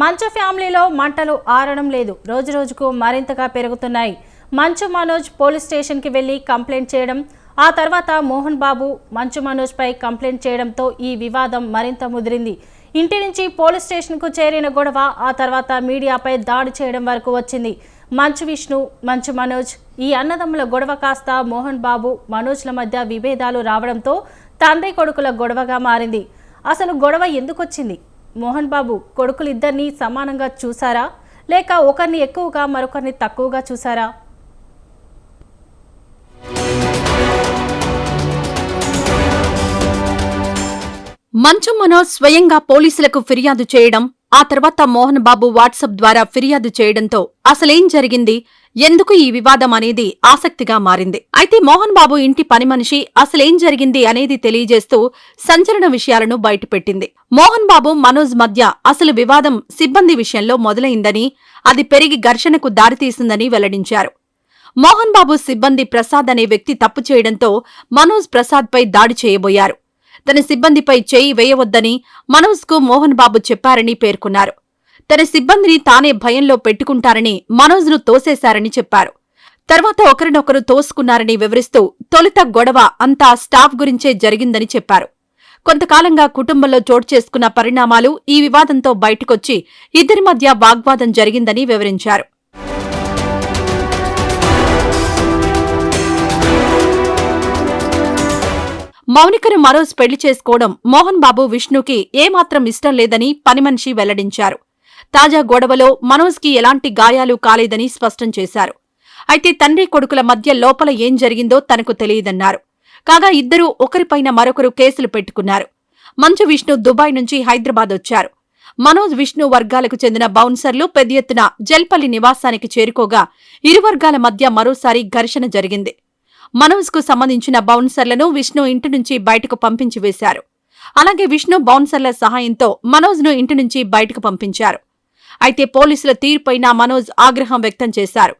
మంచు ఫ్యామిలీలో మంటలు ఆరడం లేదు. రోజురోజుకు మరింతగా పెరుగుతున్నాయి. మంచు మనోజ్ పోలీస్ స్టేషన్కి వెళ్ళి కంప్లైంట్ చేయడం ఆ తర్వాత మోహన్ బాబు మంచు మనోజ్పై కంప్లైంట్ చేయడంతో ఈ వివాదం మరింత ముదిరింది. ఇంటి నుంచి పోలీస్ స్టేషన్కు చేరిన గొడవ ఆ తర్వాత మీడియాపై దాడి చేయడం వరకు వచ్చింది. మంచు విష్ణు మంచు మనోజ్ ఈ అన్నదమ్ముల గొడవ కాస్త మోహన్ బాబు మనోజ్ల మధ్య విభేదాలు రావడంతో తండ్రి కొడుకుల గొడవగా మారింది. అసలు గొడవ ఎందుకు వచ్చింది మోహన్ బాబు కొడుకులిద్దరినీ సమానంగా చూసారా లేక ఒకరిని ఎక్కువగా మరొకరిని తక్కువగా చూసారా మంచు మనోజ్ స్వయంగా పోలీసులకు ఫిర్యాదు చేయడం ఆ తర్వాత మోహన్ బాబు వాట్సాప్ ద్వారా ఫిర్యాదు చేయడంతో అసలేం జరిగింది? ఎందుకు ఈ వివాదం అనేది ఆసక్తిగా మారింది? అయితే మోహన్ బాబు ఇంటి పని మనిషి అసలేం జరిగింది అనేది తెలియజేస్తూ సంచలన విషయాలను బయటపెట్టింది. మోహన్ బాబు మనోజ్ మధ్య అసలు వివాదం సిబ్బంది విషయంలో మొదలైందని అది పెరిగి ఘర్షణకు దారితీసిందని వెల్లడించారు. మోహన్ బాబు సిబ్బంది ప్రసాద్ అనే వ్యక్తి తప్పు చేయడంతో మనోజ్ ప్రసాద్పై దాడి చేయబోయారు. తన సిబ్బందిపై చేయి వేయవద్దని మనోజ్కు మోహన్ బాబు చెప్పారని పేర్కొన్నారు. తన సిబ్బందిని తానే భయంలో పెట్టుకుంటారని మనోజ్ను తోసేశారని చెప్పారు. తర్వాత ఒకరినొకరు తోసుకున్నారని వివరిస్తూ తొలుత గొడవ అంతా స్టాఫ్ గురించే జరిగిందని చెప్పారు. కొంతకాలంగా కుటుంబంలో చోటు చేసుకున్న పరిణామాలు ఈ వివాదంతో బయటకొచ్చి ఇద్దరి మధ్య వాగ్వాదం జరిగిందని వివరించారు. మౌనికను మరోజ్ పెళ్ళి చేసుకోవడం మోహన్ బాబు విష్ణుకి ఏమాత్రం ఇష్టం లేదని పనిమనిషి వెల్లడించారు. తాజా గొడవలో మనోజ్కి ఎలాంటి గాయాలు కాలేదని స్పష్టం చేశారు. అయితే తండ్రి కొడుకుల మధ్య లోపల ఏం జరిగిందో తనకు తెలియదన్నారు. కాగా ఇద్దరూ ఒకరిపైన మరొకరు కేసులు పెట్టుకున్నారు. మంచు విష్ణు దుబాయ్ నుంచి హైదరాబాద్ వచ్చారు. మనోజ్ విష్ణు వర్గాలకు చెందిన బౌన్సర్లు పెద్ద ఎత్తున జల్పల్లి నివాసానికి చేరుకోగా ఇరు వర్గాల మధ్య మరోసారి ఘర్షణ జరిగింది. మనోజ్కు సంబంధించిన బౌన్సర్లను విష్ణు ఇంటి నుంచి బయటకు పంపించి వేశారు. అలాగే విష్ణు బౌన్సర్ల సహాయంతో మనోజ్ను ఇంటి నుంచి బయటకు పంపించారు. అయితే పోలీసుల తీరుపైన మనోజ్ ఆగ్రహం వ్యక్తం చేశారు.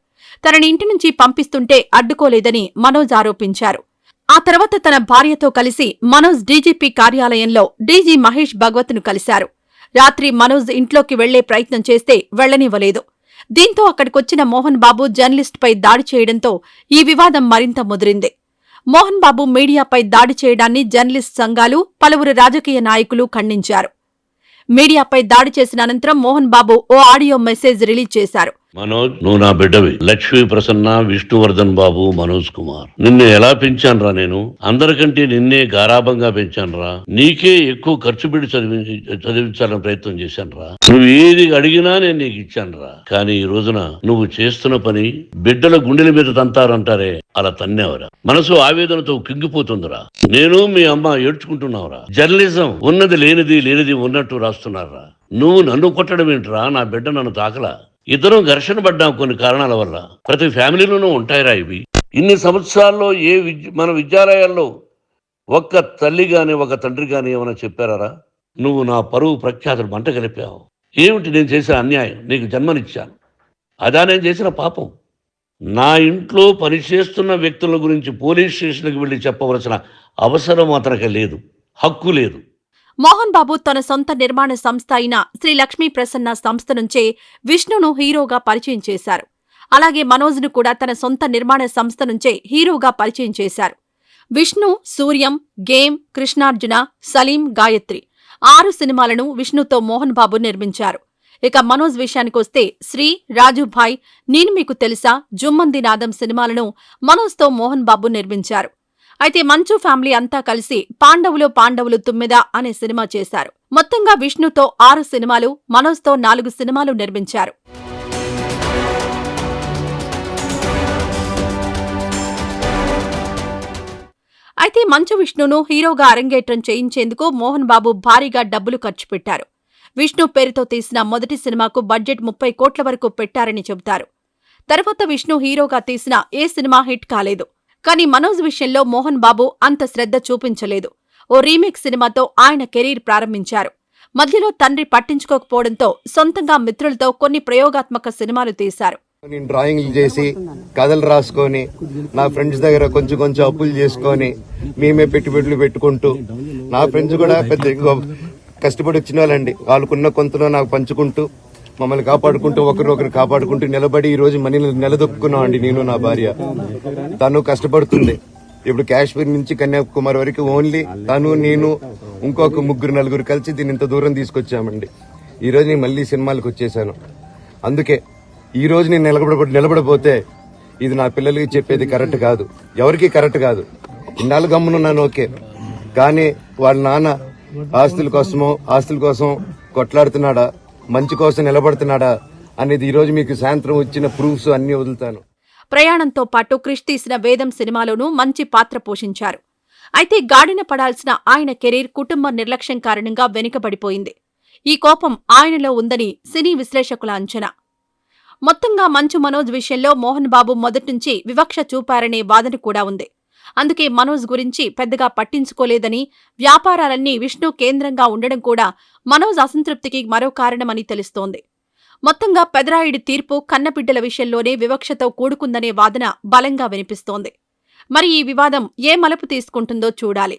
తనని ఇంటి నుంచి పంపిస్తుంటే అడ్డుకోలేదని మనోజ్ ఆరోపించారు. ఆ తర్వాత తన భార్యతో కలిసి మనోజ్ డీజీపీ కార్యాలయంలో డీజీ మహేష్ భగవత్ను కలిశారు. రాత్రి మనోజ్ ఇంట్లోకి వెళ్ళే ప్రయత్నం చేస్తే వెళ్ళనివ్వలేదు దీంతో అక్కడికొచ్చిన మోహన్ బాబు జర్నలిస్టుపై దాడి చేయడంతో ఈ వివాదం మరింత ముదిరింది. మోహన్ బాబు మీడియాపై దాడి చేయడాన్ని జర్నలిస్ట్ సంఘాలు పలువురు రాజకీయ నాయకులు ఖండించారు. మీడియాపై దాడి చేసిన అనంతరం మోహన్ బాబు ఓ ఆడియో మెసేజ్ రిలీజ్ చేశారు. మనోజ్ నువ్వు నా బిడ్డవి. లక్ష్మీ ప్రసన్న విష్ణువర్ధన్ బాబు మనోజ్ కుమార్. నిన్ను ఎలా పెంచానురా నేను? అందరికంటే నిన్నే గారాభంగా పెంచానురా. నీకే ఎక్కువ ఖర్చు పెట్టి చదివి చదివించాలని ప్రయత్నం చేశానురా. నువ్వు ఏది అడిగినా నేను నీకు ఇచ్చానురా. కానీ ఈ రోజున నువ్వు చేస్తున్న పని బిడ్డల గుండెల మీద తంతారంటారే. అలా తన్నేవరా? మనసు ఆవేదనతో కింగిపోతుందిరా. నేను మీ అమ్మ ఏడ్చుకుంటున్నావురా. జర్నలిజం ఉన్నది లేనిది లేనిది ఉన్నట్టు రాస్తున్నారా? నువ్వు నన్ను కొట్టడం ఏంట్రా? నా బిడ్డ నన్ను తాకలా? ఇద్దరం ఘర్షణ పడ్డాం కొన్ని కారణాల వల్ల. ప్రతి ఫ్యామిలీలోనూ ఉంటాయిరా ఇవి. ఇన్ని సంవత్సరాల్లో ఏ విద్య మన విద్యాలయాల్లో ఒక్క తల్లి కానీ ఒక తండ్రి కానీ ఏమైనా చెప్పారా నువ్వు నా పరువు ప్రఖ్యాతులు మంట కలిపావు. ఏమిటి నేను చేసిన అన్యాయం? నీకు జన్మనిచ్చాను. అదా నేను చేసిన పాపం. నా ఇంట్లో పనిచేస్తున్న వ్యక్తుల గురించి పోలీస్ స్టేషన్కి వెళ్ళి చెప్పవలసిన అవసరం అతనికి లేదు. హక్కు లేదు. మోహన్ బాబు తన సొంత నిర్మాణ సంస్థ అయిన శ్రీ లక్ష్మీ ప్రసన్న సంస్థ నుంచే విష్ణును హీరోగా పరిచయం చేశారు. అలాగే మనోజ్ను కూడా తన సొంత నిర్మాణ సంస్థ నుంచే హీరోగా పరిచయం చేశారు. విష్ణు సూర్యం గేమ్ కృష్ణార్జున సలీం గాయత్రి ఆరు సినిమాలను విష్ణుతో మోహన్ బాబు నిర్మించారు. ఇక మనోజ్ విషయానికొస్తే శ్రీ రాజుభాయ్ నేను మీకు తెలుసా జుమ్మంది నాదం సినిమాలను మనోజ్తో మోహన్ బాబు నిర్మించారు. అయితే మంచు ఫ్యామిలీ అంతా కలిసి పాండవులు పాండవులు తుమ్మెద అనే సినిమా చేశారు. మొత్తంగా విష్ణుతో ఆరు సినిమాలు మనోజ్తో నాలుగు సినిమాలు నిర్మించారు. అయితే మంచు విష్ణును హీరోగా అరంగేట్రం చేయించేందుకు మోహన్ బాబు భారీగా డబ్బులు ఖర్చు పెట్టారు. విష్ణు పేరుతో తీసిన మొదటి సినిమాకు బడ్జెట్ ముప్పై కోట్ల వరకు పెట్టారని చెబుతారు. తర్వాత విష్ణు హీరోగా తీసిన ఏ సినిమా హిట్ కాలేదు. కానీ మనోజ్ విషయంలో మోహన్ బాబు అంత శ్రద్ధ చూపించలేదు. ఓ రీమేక్ సినిమాతో ఆయన కెరీర్ ప్రారంభించారు. మధ్యలో తండ్రి పట్టించుకోకపోవడంతో సొంతంగా మిత్రులతో కొన్ని ప్రయోగాత్మక సినిమాలు తీశారు. నేను డ్రాయింగ్లు చేసి కథలు రాసుకొని నా ఫ్రెండ్స్ దగ్గర కొంచెం కొంచెం అప్పులు చేసుకొని మేమే పెట్టుబడులు పెట్టుకుంటూ నా ఫ్రెండ్స్ కూడా పెద్ద కష్టపడి వచ్చిన వాళ్ళండి. వాళ్ళకున్న కొంతలో నాకు పంచుకుంటూ మమ్మల్ని కాపాడుకుంటూ ఒకరినొకరు కాపాడుకుంటూ నిలబడి ఈ రోజు మనీ నిలదొక్కున్నాం అండి నేను నా భార్య. తను కష్టపడుతుంది. ఇప్పుడు కాశ్మీర్ నుంచి కన్యాకుమారి వరకు ఓన్లీ తను నేను ఇంకొక ముగ్గురు నలుగురు కలిసి దీన్ని ఇంత దూరం తీసుకొచ్చామండి. ఈ రోజు నేను మళ్ళీ సినిమాలకు వచ్చేసాను అందుకే ఈ రోజు నేను నిలబడ నిలబడపోతే ఇది నా పిల్లలకి చెప్పేది కరెక్ట్ కాదు. ఎవరికి కరెక్ట్ కాదు. ఇన్నాళ్ళు గమ్మునున్నాను ఓకే. కానీ వాళ్ళ నాన్న ఆస్తుల కోసమో ఆస్తుల కోసం కొట్లాడుతున్నాడా? మంచి కోసం నిలబడుతున్నాడా అనేది ఈ రోజు మీకు సాయంత్రం వచ్చిన ప్రూఫ్స్ అన్ని వదులుతాను. ప్రయాణంతో పాటు క్రిష్ తీసిన వేదం సినిమాలోనూ మంచి పాత్ర పోషించారు. అయితే గాడిన పడాల్సిన ఆయన కెరీర్ కుటుంబ నిర్లక్ష్యం కారణంగా వెనుకబడిపోయింది. ఈ కోపం ఆయనలో ఉందని సినీ విశ్లేషకుల అంచనా. మొత్తంగా మంచు మనోజ్ విషయంలో మోహన్ బాబు మొదట్నుంచి వివక్ష చూపారనే వాదన కూడా ఉంది. అందుకే మనోజ్ గురించి పెద్దగా పట్టించుకోలేదని వ్యాపారాలన్నీ విష్ణు కేంద్రంగా ఉండడం కూడా మనోజ్ అసంతృప్తికి మరో కారణమని తెలుస్తోంది. మొత్తంగా పెదరాయుడి తీర్పు కన్నబిడ్డల విషయంలోనే వివక్షతో కూడుకుందనే వాదన బలంగా వినిపిస్తోంది. మరి ఈ వివాదం ఏ మలుపు తీసుకుంటుందో చూడాలి.